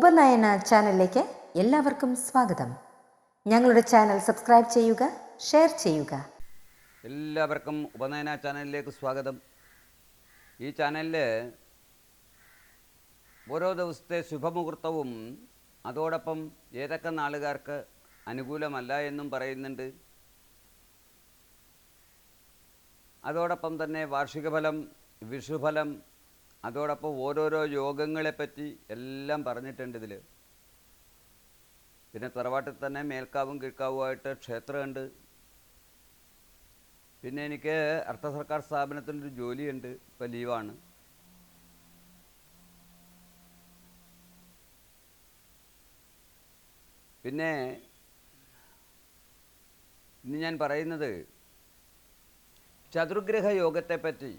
ഉപനയന ചാനലിലേക്ക് എല്ലാവർക്കും സ്വാഗതം. ഞങ്ങളുടെ ചാനൽ സബ്സ്ക്രൈബ് ചെയ്യുക ഷെയർ ചെയ്യുക. എല്ലാവർക്കും ഉപനയന ചാനലിലേക്ക് സ്വാഗതം. ഈ ചാനലിൽ ഓരോ ദിവസത്തെ ശുഭമുഹൂർത്തവും അതോടൊപ്പം ഏതൊക്കെ നാളുകാർക്ക് അനുകൂലമല്ല എന്നും പറയുന്നുണ്ട്. അതോടൊപ്പം തന്നെ വാർഷിക ഫലം വിഷുഫലം അതോടൊപ്പം ഓരോരോ യോഗങ്ങളെപ്പറ്റി എല്ലാം പറഞ്ഞിട്ടുണ്ട് ഇതിൽ പിന്നെ തറവാട്ടിൽ തന്നെ മേൽക്കാവും കീഴ്ക്കാവുമായിട്ട് ക്ഷേത്രമുണ്ട്. പിന്നെ എനിക്ക് അർദ്ധ സർക്കാർ സ്ഥാപനത്തിനൊരു ജോലിയുണ്ട്. ഇപ്പോൾ ലീവാണ്. പിന്നെ ഇന്ന് ഞാൻ പറയുന്നത് ചതുർഗ്രഹ യോഗത്തെപ്പറ്റി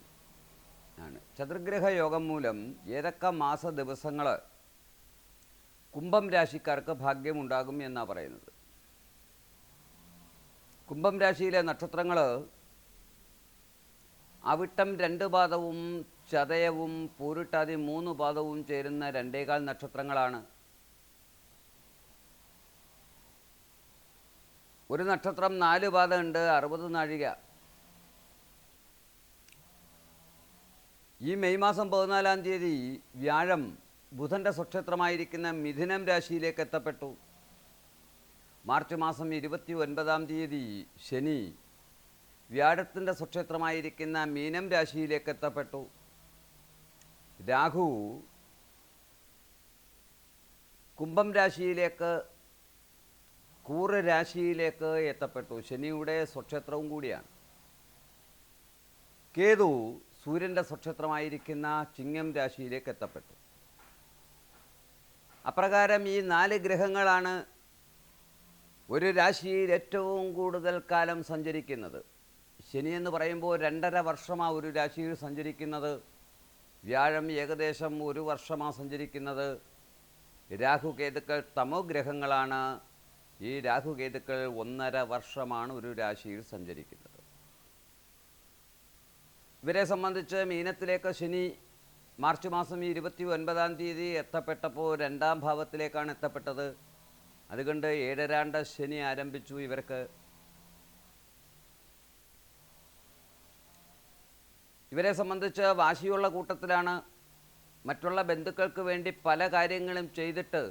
ആണ്. ചതുർഗ്രഹ യോഗം മൂലം ഏതൊക്കെ മാസ ദിവസങ്ങൾ കുംഭം രാശിക്കാർക്ക് ഭാഗ്യമുണ്ടാകും എന്നാണ് പറയുന്നത്? കുംഭം രാശിയിലെ നക്ഷത്രങ്ങൾ അവിട്ടം രണ്ട് പാദവും ചതയവും പൂരിട്ടാതി മൂന്ന് പാദവും ചേരുന്ന രണ്ടേകാൽ നക്ഷത്രങ്ങളാണ്. ഒരു നക്ഷത്രം നാല് പാദമുണ്ട് അറുപത് നാഴിക. ഈ മെയ് മാസം പതിനാലാം തീയതി വ്യാഴം ബുധന്റെ സ്വക്ഷേത്രമായിരിക്കുന്ന മിഥുനം രാശിയിലേക്ക് എത്തപ്പെട്ടു. മാർച്ച് മാസം ഇരുപത്തി ഒൻപതാം തീയതി ശനി വ്യാഴത്തിന്റെ സ്വക്ഷേത്രമായിരിക്കുന്ന മീനം രാശിയിലേക്ക് എത്തപ്പെട്ടു. രാഹു കുംഭം രാശിയിലേക്ക് കൂറ് രാശിയിലേക്ക് എത്തപ്പെട്ടു. ശനിയുടെ സ്വക്ഷേത്രവും കൂടിയാണ്. കേതു സൂര്യന്റെ സ്വക്ഷേത്രമായിരിക്കുന്ന ചിങ്ങം രാശിയിലേക്ക് എത്തപ്പെട്ടു. അപ്രകാരം ഈ നാല് ഗ്രഹങ്ങളാണ് ഒരു രാശിയിൽ ഏറ്റവും കൂടുതൽ കാലം സഞ്ചരിക്കുന്നത്. ശനി എന്ന് പറയുമ്പോൾ രണ്ടര വർഷമാണ് ഒരു രാശിയിൽ സഞ്ചരിക്കുന്നത്. വ്യാഴം ഏകദേശം ഒരു വർഷമാണ് സഞ്ചരിക്കുന്നത്. രാഹുകേതുക്കൾ തമോ ഗ്രഹങ്ങളാണ്. ഈ രാഹുകേതുക്കൾ ഒന്നര വർഷമാണ് ഒരു രാശിയിൽ സഞ്ചരിക്കുന്നത്. ഇവരെ സംബന്ധിച്ച് മീനത്തിലേക്ക് ശനി മാർച്ച് മാസം ഇരുപത്തി ഒൻപതാം തീയതി എത്തപ്പെട്ടപ്പോൾ രണ്ടാം ഭാവത്തിലേക്കാണ് എത്തപ്പെട്ടത്. അതുകൊണ്ട് ഏഴരാണ്ട ശനി ആരംഭിച്ചു ഇവർക്ക്. ഇവരെ സംബന്ധിച്ച് വാശിയുള്ള കൂട്ടത്തിലാണ്. മറ്റുള്ള ബന്ധുക്കൾക്ക് വേണ്ടി പല കാര്യങ്ങളും ചെയ്തിട്ട്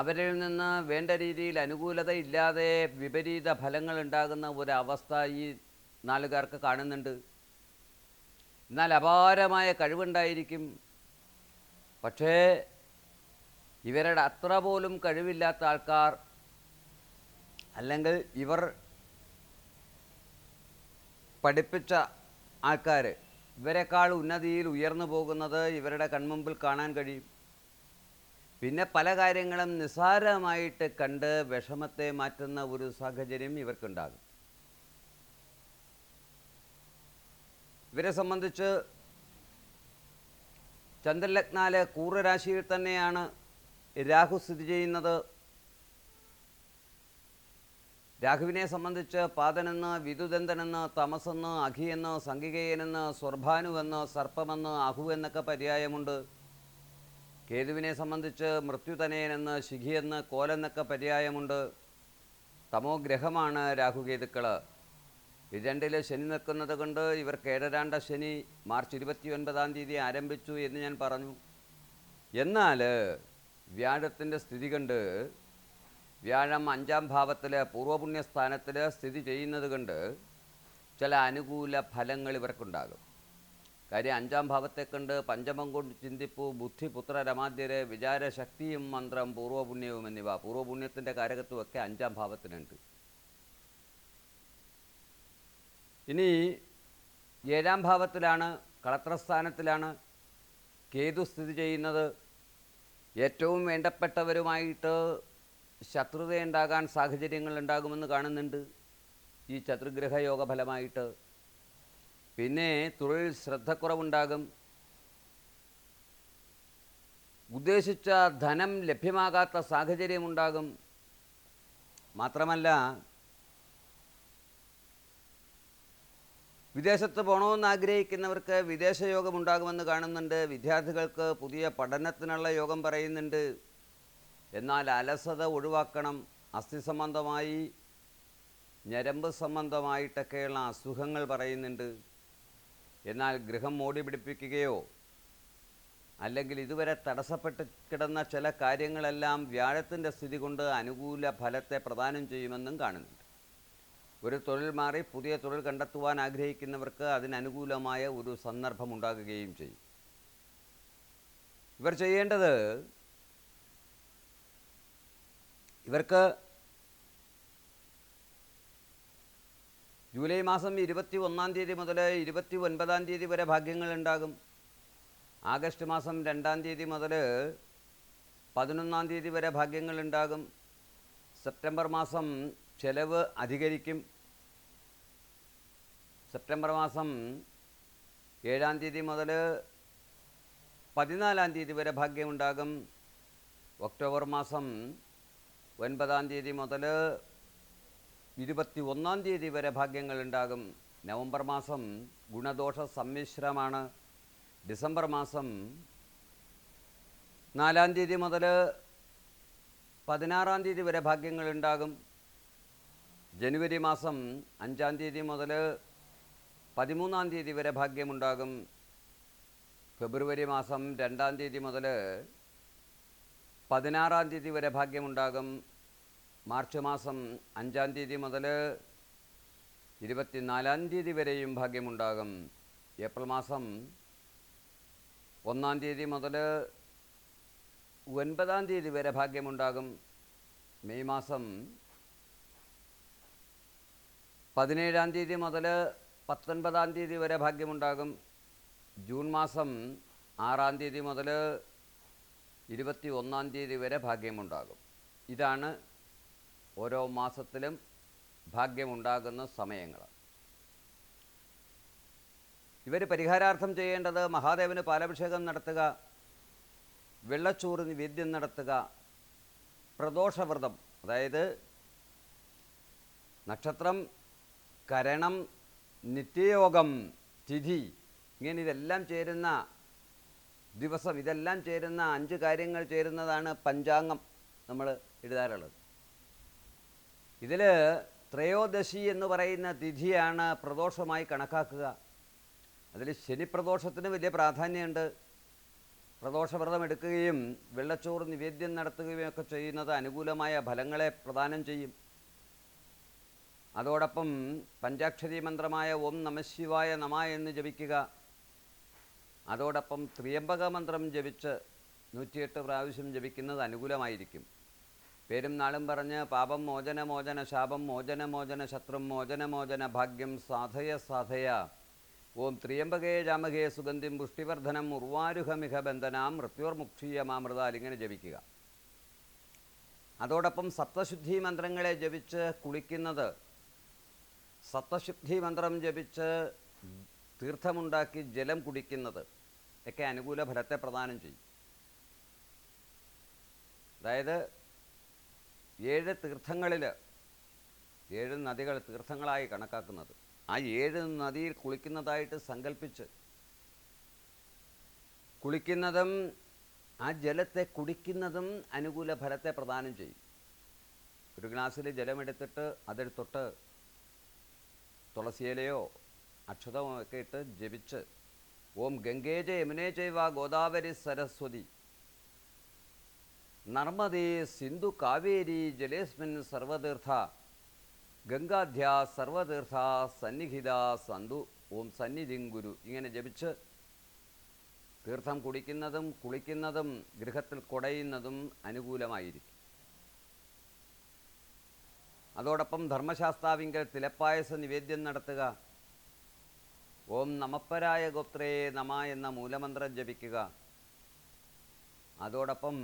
അവരിൽ നിന്ന് വേണ്ട രീതിയിൽ അനുകൂലത ഇല്ലാതെ വിപരീത ഫലങ്ങൾ ഉണ്ടാകുന്ന ഒരവസ്ഥ ഈ നാലുകാർക്ക് കാണുന്നുണ്ട്. എന്നാൽ അപാരമായ കഴിവുണ്ടായിരിക്കും. പക്ഷേ ഇവരുടെ അത്ര പോലും കഴിവില്ലാത്ത ആൾക്കാർ അല്ലെങ്കിൽ ഇവർ പഠിപ്പിച്ച ആൾക്കാർ ഇവരെക്കാൾ ഉന്നതിയിൽ ഉയർന്നു പോകുന്നത് ഇവരുടെ കൺമുമ്പിൽ കാണാൻ കഴിയും. പിന്നെ പല കാര്യങ്ങളും നിസ്സാരമായിട്ട് കണ്ട് വിഷമത്തെ മാറ്റുന്ന ഒരു സാഹചര്യം ഇവർക്കുണ്ടാകും. ഇവരെ സംബന്ധിച്ച് ചന്ദ്രലഗ്നാൽ കൂറരാശിയിൽ തന്നെയാണ് രാഹു സ്ഥിതി ചെയ്യുന്നത്. രാഹുവിനെ സംബന്ധിച്ച് പാതനെന്ന് വിദുദന്തനെന്ന് തമസെന്ന് അഖിയെന്ന് സംഗികയനെന്ന് സ്വർഭാനുവെന്ന് സർപ്പമെന്ന് അഹു എന്നൊക്കെ പര്യായമുണ്ട്. കേതുവിനെ സംബന്ധിച്ച് മൃത്യുതനയനെന്ന് ശിഖിയെന്ന് കോലെന്നൊക്കെ പര്യായമുണ്ട്. തമോ ഗ്രഹമാണ് രാഹുകേതുക്കൾ രണ്ടിൽ ശനി നിൽക്കുന്നത് കൊണ്ട് ഇവർ കേടരാണ്ട ശനി മാർച്ച് ഇരുപത്തി ഒൻപതാം തീയതി ആരംഭിച്ചു എന്ന് ഞാൻ പറഞ്ഞു. എന്നാൽ വ്യാഴത്തിന്റെ സ്ഥിതി കണ്ട് വ്യാഴം അഞ്ചാം ഭാവത്തിൽ പൂർവപുണ്യസ്ഥാനത്തിൽ സ്ഥിതി ചെയ്യുന്നത് കൊണ്ട് ചില അനുകൂല ഫലങ്ങൾ ഇവർക്കുണ്ടാകും. കാര്യം അഞ്ചാം ഭാവത്തെ കണ്ട് പഞ്ചമം കൊണ്ട് ചിന്തിപ്പു ബുദ്ധിപുത്ര രമാദ്യര് വിചാരശക്തിയും മന്ത്രം പൂർവപുണ്യവും എന്നിവ പൂർവപുണ്യത്തിന്റെ കാരകത്വമൊക്കെ അഞ്ചാം ഭാവത്തിനുണ്ട്. ഇനി ഏഴാം ഭാവത്തിലാണ് കളത്രസ്ഥാനത്തിലാണ് കേതു സ്ഥിതി ചെയ്യുന്നത്. ഏറ്റവും വേണ്ടപ്പെട്ടവരുമായിട്ട് ശത്രുതയുണ്ടാകാൻ സാഹചര്യങ്ങൾ ഉണ്ടാകുമെന്ന് കാണുന്നുണ്ട് ഈ ചതുർഗ്രഹ യോഗ ഫലമായിട്ട്. പിന്നെ തൊഴിൽ ശ്രദ്ധക്കുറവുണ്ടാകും. ഉദ്ദേശിച്ച ധനം ലഭ്യമാകാത്ത സാഹചര്യമുണ്ടാകും. മാത്രമല്ല വിദേശത്ത് പോകണമെന്ന് ആഗ്രഹിക്കുന്നവർക്ക് വിദേശ യോഗം ഉണ്ടാകുമെന്ന് കാണുന്നുണ്ട്. വിദ്യാർത്ഥികൾക്ക് പുതിയ പഠനത്തിനുള്ള യോഗം പറയുന്നുണ്ട്. എന്നാൽ അലസത ഒഴിവാക്കണം. അസ്ഥി സംബന്ധമായി ഞരമ്പ് സംബന്ധമായിട്ടൊക്കെയുള്ള അസുഖങ്ങൾ പറയുന്നുണ്ട്. എന്നാൽ ഗൃഹം മോടി പിടിപ്പിക്കുകയോ അല്ലെങ്കിൽ ഇതുവരെ തടസ്സപ്പെട്ട് കിടന്ന ചില കാര്യങ്ങളെല്ലാം വ്യാഴത്തിന്റെ സ്ഥിതി കൊണ്ട് അനുകൂല ഫലത്തെ പ്രദാനം ചെയ്യുമെന്നും കാണുന്നുണ്ട്. ഒരു തൊഴിൽ മാറി പുതിയ തൊഴിൽ കണ്ടെത്തുവാൻ ആഗ്രഹിക്കുന്നവർക്ക് അതിനനുകൂലമായ ഒരു സന്ദർഭം ഉണ്ടാകുകയും ചെയ്യും. ഇവർ ചെയ്യേണ്ടത് ഇവർക്ക് ജൂലൈ മാസം ഇരുപത്തി ഒന്നാം തീയതി മുതൽ ഇരുപത്തി ഒൻപതാം തീയതി വരെ ഭാഗ്യങ്ങൾ ഉണ്ടാകും. ആഗസ്റ്റ് മാസം രണ്ടാം തീയതി മുതൽ പതിനൊന്നാം തീയതി വരെ ഭാഗ്യങ്ങൾ ഉണ്ടാകും. സെപ്റ്റംബർ മാസം ചെലവ് അധികരിക്കും. സെപ്റ്റംബർ മാസം ഏഴാം തീയതി മുതൽ പതിനാലാം തീയതി വരെ ഭാഗ്യമുണ്ടാകും. ഒക്ടോബർ മാസം ഒൻപതാം തീയതി മുതൽ ഇരുപത്തി ഒന്നാം തീയതി വരെ ഭാഗ്യങ്ങൾ ഉണ്ടാകും. നവംബർ മാസം ഗുണദോഷ സമ്മിശ്രമാണ്. ഡിസംബർ മാസം നാലാം തീയതി മുതൽ പതിനാറാം തീയതി വരെ ഭാഗ്യങ്ങളുണ്ടാകും ജനുവരി മാസം അഞ്ചാം തീയതി മുതൽ പതിമൂന്നാം തീയതി വരെ ഭാഗ്യമുണ്ടാകും. ഫെബ്രുവരി മാസം രണ്ടാം തീയതി മുതൽ പതിനാറാം തീയതി വരെ ഭാഗ്യമുണ്ടാകും. മാർച്ച് മാസം അഞ്ചാം തീയതി മുതൽ ഇരുപത്തിനാലാം തീയതി വരെയും ഭാഗ്യമുണ്ടാകും. ഏപ്രിൽ മാസം ഒന്നാം തീയതി മുതൽ ഒൻപതാം തീയതി വരെ ഭാഗ്യമുണ്ടാകും. മെയ് മാസം പതിനേഴാം തീയതി മുതൽ പത്തൊൻപതാം തീയതി വരെ ഭാഗ്യമുണ്ടാകും. ജൂൺ മാസം ആറാം തീയതി മുതൽ ഇരുപത്തി ഒന്നാം തീയതി വരെ ഭാഗ്യമുണ്ടാകും. ഇതാണ് ഓരോ മാസത്തിലും ഭാഗ്യമുണ്ടാകുന്ന സമയങ്ങൾ ഇവർ പരിഹാരാർത്ഥം ചെയ്യേണ്ടത് മഹാദേവന് പാലഭിഷേകം നടത്തുക വെള്ളച്ചോറിന് വേദ്യം നടത്തുക പ്രദോഷവ്രതം. അതായത് നക്ഷത്രം കരണം നിത്യയോഗം തിഥി. ഇങ്ങനെ ഇതെല്ലാം ചേരുന്ന ദിവസം ഇതെല്ലാം ചേരുന്ന അഞ്ച് കാര്യങ്ങൾ ചേരുന്നതാണ് പഞ്ചാംഗം നമ്മൾ എഴുതാറുള്ളത്. ഇതിൽ ത്രയോദശി എന്ന് പറയുന്ന തിഥിയാണ് പ്രദോഷമായി കണക്കാക്കുക. അതിൽ ശനിപ്രദോഷത്തിന് വലിയ പ്രാധാന്യമുണ്ട്. പ്രദോഷവ്രതം എടുക്കുകയും വെള്ളച്ചോറ് നിവേദ്യം നടത്തുകയും ഒക്കെ ചെയ്യുന്നത് അനുകൂലമായ ഫലങ്ങളെ പ്രദാനം ചെയ്യും. അതോടൊപ്പം പഞ്ചാക്ഷരി മന്ത്രമായ ഓം നമശിവായ നമ എന്ന് ജപിക്കുക. അതോടൊപ്പം ത്രിയംബക മന്ത്രം ജപിച്ച് നൂറ്റിയെട്ട് പ്രാവശ്യം ജപിക്കുന്നത് അനുകൂലമായിരിക്കും. പേരും നാളും പറഞ്ഞ് പാപം മോചന മോചന ശാപം മോചന മോചന ശത്രും മോചന മോചന ഭാഗ്യം സാധയ സാധയ. ഓം ത്രിയംബകേ ജാമകേ സുഗന്ധിം പുഷ്ടിവർദ്ധനം ഉർവാരുഹമിഹ ബന്ധനാം മൃത്യോർമുക്ഷീയമാമൃതാൽ ഇങ്ങനെ ജപിക്കുക. അതോടൊപ്പം സപ്തശുദ്ധി മന്ത്രങ്ങളെ ജപിച്ച് കുളിക്കുന്നത് സപ്തശുദ്ധി മന്ത്രം ജപിച്ച് തീർത്ഥമുണ്ടാക്കി ജലം കുടിക്കുന്നത് ഒക്കെ അനുകൂല ഫലത്തെ പ്രദാനം ചെയ്യും. അതായത് ഏഴ് തീർത്ഥങ്ങളിൽ ഏഴ് നദികൾ തീർത്ഥങ്ങളായി കണക്കാക്കുന്നത്. ആ ഏഴ് നദിയിൽ കുളിക്കുന്നതായിട്ട് സങ്കല്പിച്ച് കുളിക്കുന്നതും ആ ജലത്തെ കുടിക്കുന്നതും അനുകൂല ഫലത്തെ പ്രദാനം ചെയ്യും. ഒരു ഗ്ലാസ്സിൽ ജലമെടുത്തിട്ട് അതെടുത്തൊട്ട് തുളസിയിലയോ അക്ഷതമോ ഒക്കെ ഇട്ട് ജപിച്ച് ഓം ഗംഗേജ യമുനേ ചൈവ ഗോദാവരി സരസ്വതി. നർമ്മദേ സിന്ധു കാവേരി ജലേസ്മിൻ സർവതീർത്ഥ ഗംഗാധ്യ സർവതീർത്ഥ സന്നിഹിത സന്തു ഓം സന്നിധിം ഗുരു. ഇങ്ങനെ ജപിച്ച് തീർത്ഥം കുടിക്കുന്നതും കുളിക്കുന്നതും ഗൃഹത്തിൽ കുടയുന്നതും അനുകൂലമായിരിക്കും. അതോടൊപ്പം ധർമ്മശാസ്താവിങ്കൽ തിലപ്പായസ നിവേദ്യം നടത്തുക. ഓം നമപ്പരായ ഗോത്രേ നമ എന്ന മൂലമന്ത്രം ജപിക്കുക. അതോടൊപ്പം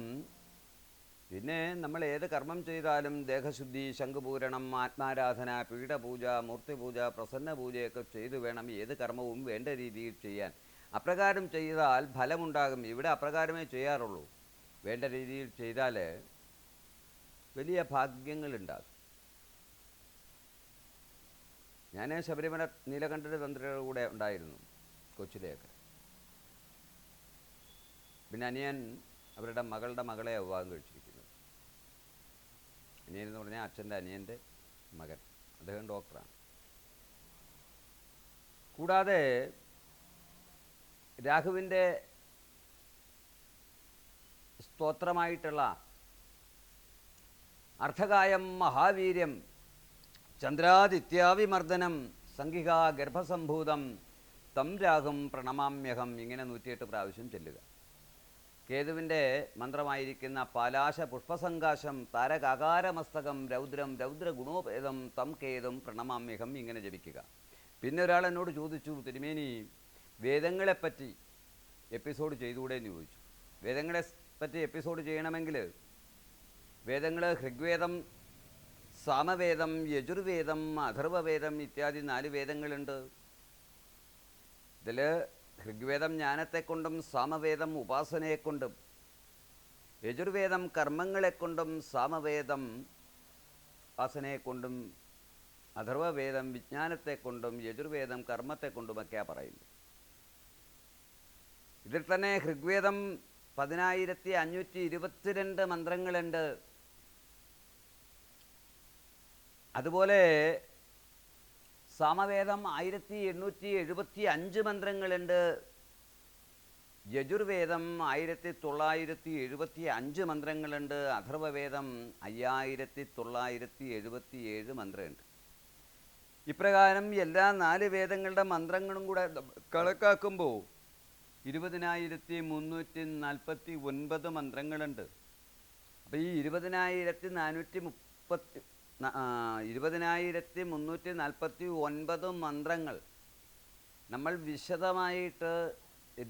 പിന്നെ നമ്മൾ ഏത് കർമ്മം ചെയ്താലും ദേഹശുദ്ധി ശംഖുപൂരണം ആത്മാരാധന പീഠപൂജ മൂർത്തിപൂജ പ്രസന്ന പൂജയൊക്കെ ചെയ്തു വേണം ഏത് കർമ്മവും വേണ്ട രീതിയിൽ ചെയ്യാൻ. അപ്രകാരം ചെയ്താൽ ഫലമുണ്ടാകും. ഇവിടെ അപ്രകാരമേ ചെയ്യാറുള്ളൂ. വേണ്ട രീതിയിൽ ചെയ്താൽ വലിയ ഭാഗ്യങ്ങളുണ്ടാകും. ഞാൻ ശബരിമല നീലകണ്ഠന്റെ തന്ത്രിയുടെ കൂടെ ഉണ്ടായിരുന്നു കൊച്ചിലെയൊക്കെ. പിന്നെ അനിയൻ അവരുടെ മകളുടെ മകളെ വിവാഹം കഴിച്ചിരിക്കുന്നത് അനിയൻ എന്ന് പറഞ്ഞാൽ അച്ഛന്റെ അനിയന്റെ മകൻ. അദ്ദേഹം ഡോക്ടറാണ്. കൂടാതെ രാഹുവിന്റെ സ്തോത്രമായിട്ടുള്ള അർത്ഥകായം മഹാവീര്യം ചന്ദ്രാദിത്യാവിമർദ്ദനം സംഘിക ഗർഭസംഭൂതം തം രാഗം പ്രണമാമ്യഹം ഇങ്ങനെ നൂറ്റിയെട്ട് പ്രാവശ്യം ചെല്ലുക. കേതുവിന്റെ മന്ത്രമായിരിക്കുന്ന പാലാശ പുഷ്പസങ്കാശം താരകാകാരമസ്തകം രൗദ്രം രൗദ്ര ഗുണോഭേദം തം കേതും പ്രണമാമ്യഹം ഇങ്ങനെ ജപിക്കുക. പിന്നെ ഒരാൾ എന്നോട് ചോദിച്ചു തിരുമേനി വേദങ്ങളെപ്പറ്റി എപ്പിസോഡ് ചെയ്തുകൂടെ എന്ന് ചോദിച്ചു. വേദങ്ങളെ പറ്റി എപ്പിസോഡ് ചെയ്യണമെങ്കിൽ വേദങ്ങൾ ഋഗ്വേദം സാമവേദം യജുർവേദം അഥർവവേദം ഇത്യാദി നാല് വേദങ്ങളുണ്ട്. ഇതിൽ ഋഗ്വേദം ജ്ഞാനത്തെക്കൊണ്ടും സാമവേദം ഉപാസനയെക്കൊണ്ടും യജുർവേദം കർമ്മങ്ങളെക്കൊണ്ടും സാമവേദം ഉപാസനയെക്കൊണ്ടും അഥർവവേദം വിജ്ഞാനത്തെക്കൊണ്ടും യജുർവേദം കർമ്മത്തെക്കൊണ്ടുമൊക്കെയാണ് പറയുന്നത്. ഇതിൽ തന്നെ ഋഗ്വേദം പതിനായിരത്തി അഞ്ഞൂറ്റി ഇരുപത്തിരണ്ട് മന്ത്രങ്ങളുണ്ട്. അതുപോലെ സാമവേദം ആയിരത്തി എണ്ണൂറ്റി എഴുപത്തി അഞ്ച് മന്ത്രങ്ങളുണ്ട്. യജുർവേദം ആയിരത്തി തൊള്ളായിരത്തി എഴുപത്തി അഞ്ച് മന്ത്രങ്ങളുണ്ട്. അഥർവവേദം അയ്യായിരത്തി തൊള്ളായിരത്തി എഴുപത്തി ഏഴ് മന്ത്രമുണ്ട് ഇപ്രകാരം എല്ലാ നാല് വേദങ്ങളുടെ മന്ത്രങ്ങളും കൂടെ കണക്കാക്കുമ്പോൾ ഇരുപതിനായിരത്തി മുന്നൂറ്റി നാൽപ്പത്തി ഒൻപത് മന്ത്രങ്ങളുണ്ട്. അപ്പോൾ ഈ ഇരുപതിനായിരത്തി നാനൂറ്റി മുപ്പത്തി ഇരുപതിനായിരത്തി മുന്നൂറ്റി നാൽപ്പത്തി ഒൻപത് മന്ത്രങ്ങൾ. നമ്മൾ വിശദമായിട്ട്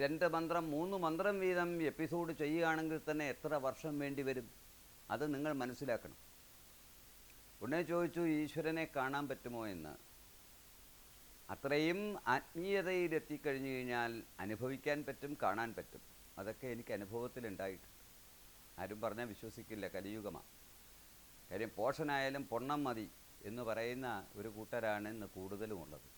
രണ്ട് മന്ത്രം മൂന്ന് മന്ത്രം വീതം എപ്പിസോഡ് ചെയ്യുകയാണെങ്കിൽ തന്നെ എത്ര വർഷം വേണ്ടി വരും? അത് നിങ്ങൾ മനസ്സിലാക്കണം. ഉടനെ ചോദിച്ചു ഈശ്വരനെ കാണാൻ പറ്റുമോ എന്ന്. അത്രയും ആത്മീയതയിൽ എത്തിക്കഴിഞ്ഞു കഴിഞ്ഞാൽ അനുഭവിക്കാൻ പറ്റും കാണാൻ പറ്റും. അതൊക്കെ എനിക്ക് അനുഭവത്തിലുണ്ടായിട്ടുണ്ട്. ആരും പറഞ്ഞാൽ വിശ്വസിക്കില്ല കലിയുഗമാണ് കാര്യം പോഷനായാലും പൊണ്ണം മതി എന്ന് പറയുന്ന ഒരു കൂട്ടരാണ് ഇന്ന് കൂടുതലും ഉള്ളത്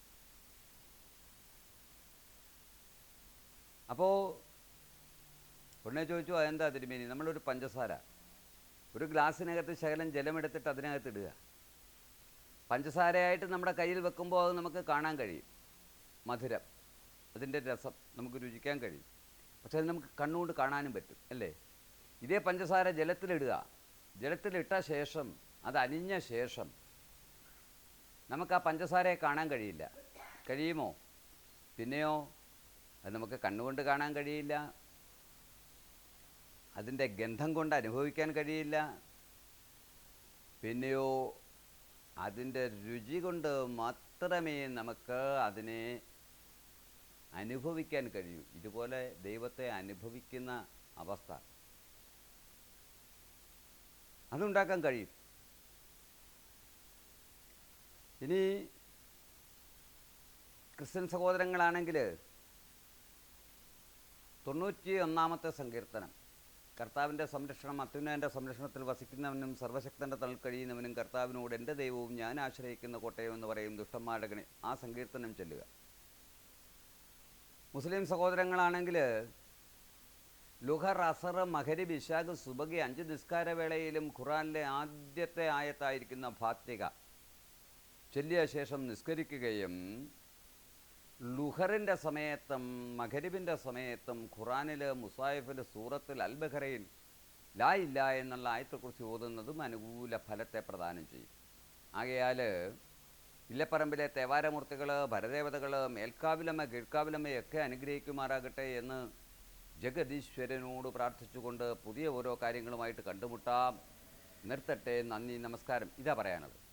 അപ്പോൾ ഉടനെ ചോദിച്ചു അതെന്താ തിരുമേനി? നമ്മളൊരു പഞ്ചസാര. ഒരു ഗ്ലാസ്സിനകത്ത് ശകലം ജലമെടുത്തിട്ട് അതിനകത്ത് ഇടുക. പഞ്ചസാരയായിട്ട് നമ്മുടെ കയ്യിൽ വെക്കുമ്പോൾ അത് നമുക്ക് കാണാൻ കഴിയും. മധുരം അതിന്റെ രസം നമുക്ക് രുചിക്കാൻ കഴിയും. പക്ഷേ അത് നമുക്ക് കണ്ണുകൊണ്ട് കാണാനും പറ്റും അല്ലേ? ഇതേ പഞ്ചസാര ജലത്തിലിടുക. ജലത്തിലിട്ട ശേഷം അത് അലിഞ്ഞ ശേഷം നമുക്ക് ആ പഞ്ചസാരയെ കാണാൻ കഴിയില്ല. കഴിയുമോ? പിന്നെയോ? അത് നമുക്ക് കണ്ണുകൊണ്ട് കാണാൻ കഴിയില്ല. അതിന്റെ ഗന്ധം കൊണ്ട് അനുഭവിക്കാൻ കഴിയില്ല. പിന്നെയോ? അതിന്റെ രുചി കൊണ്ട് മാത്രമേ നമുക്ക് അതിനെ അനുഭവിക്കാൻ കഴിയൂ. ഇതുപോലെ ദൈവത്തെ അനുഭവിക്കുന്ന അവസ്ഥ. അതുണ്ടാക്കാൻ കഴിയും. ഇനി ക്രിസ്ത്യൻ സഹോദരങ്ങളാണെങ്കിൽ തൊണ്ണൂറ്റി ഒന്നാമത്തെ സങ്കീർത്തനം. കർത്താവിന്റെ സംരക്ഷണം അത്യുന്നതന്റെ സംരക്ഷണത്തിൽ വസിക്കുന്നവനും സർവശക്തന്റെ തണൽ കഴിയുന്നവനും കർത്താവിനോട് എന്റെ ദൈവവും ഞാൻ ആശ്രയിക്കുന്ന കോട്ടയം എന്ന് പറയും ദുഷ്ടന്മാരുടെ ആ സങ്കീർത്തനം ചെല്ലുക. മുസ്ലിം സഹോദരങ്ങളാണെങ്കിൽ ലുഹർ അസർ മഹരി വിശാഖ് സുബഗി അഞ്ച് നിസ്കാരവേളയിലും ഖുറാനിലെ ആദ്യത്തെ ആയത്തായിരിക്കുന്ന ഫാത്തിക ചൊല്ലിയ ശേഷം നിസ്കരിക്കുകയും ലുഹറിന്റെ സമയത്തും മഹരിബിന്റെ സമയത്തും ഖുറാനിൽ മുസായിഫിൽ സൂറത്തിൽ അൽ ബഹറയിൽ ലാ ഇല്ല എന്നുള്ള ആയത്തെക്കുറിച്ച് ഓതുന്നതും അനുകൂല ഫലത്തെ പ്രദാനം ചെയ്യും. ആകയാൽ ഇല്ലപ്പറമ്പിലെ തേവാരമൂർത്തികൾ ഭരദേവതകൾ മേൽക്കാവിലമ്മ കീഴ്ക്കാവിലമ്മയൊക്കെ അനുഗ്രഹിക്കുമാറാകട്ടെ എന്ന് ജഗദീശ്വരനോട് പ്രാർത്ഥിച്ചുകൊണ്ട് പുതിയ ഓരോ കാര്യങ്ങളുമായിട്ട് കണ്ടുമുട്ടാം. നിർത്തട്ടെ നന്ദി നമസ്കാരം. ഇതാ പറയാനുള്ളത്.